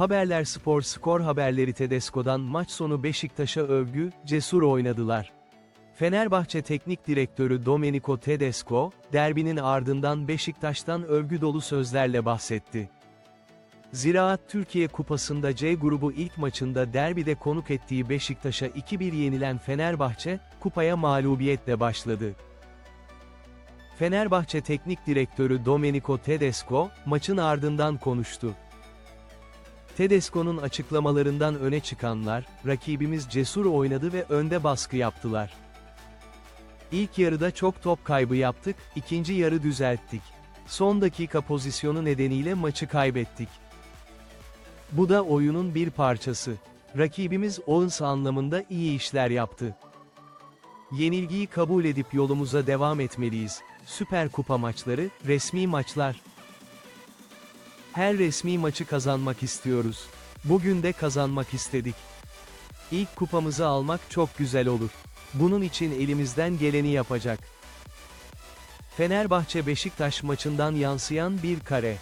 Haberler Spor skor haberleri Tedesco'dan maç sonu Beşiktaş'a övgü, cesur oynadılar. Fenerbahçe Teknik Direktörü Domenico Tedesco, derbinin ardından Beşiktaş'tan övgü dolu sözlerle bahsetti. Ziraat Türkiye Kupası'nda C grubu ilk maçında derbide konuk ettiği Beşiktaş'a 2-1 yenilen Fenerbahçe, kupaya mağlubiyetle başladı. Fenerbahçe Teknik Direktörü Domenico Tedesco, maçın ardından konuştu. Tedesco'nun açıklamalarından öne çıkanlar, rakibimiz cesur oynadı ve önde baskı yaptılar. İlk yarıda çok top kaybı yaptık, ikinci yarı düzelttik. Son dakika pozisyonu nedeniyle maçı kaybettik. Bu da oyunun bir parçası. Rakibimiz Owens anlamında iyi işler yaptı. Yenilgiyi kabul edip yolumuza devam etmeliyiz. Süper Kupa maçları, resmi maçlar. Her resmi maçı kazanmak istiyoruz. Bugün de kazanmak istedik. İlk kupamızı almak çok güzel olur. Bunun için elimizden geleni yapacak. Fenerbahçe Beşiktaş maçından yansıyan bir kare.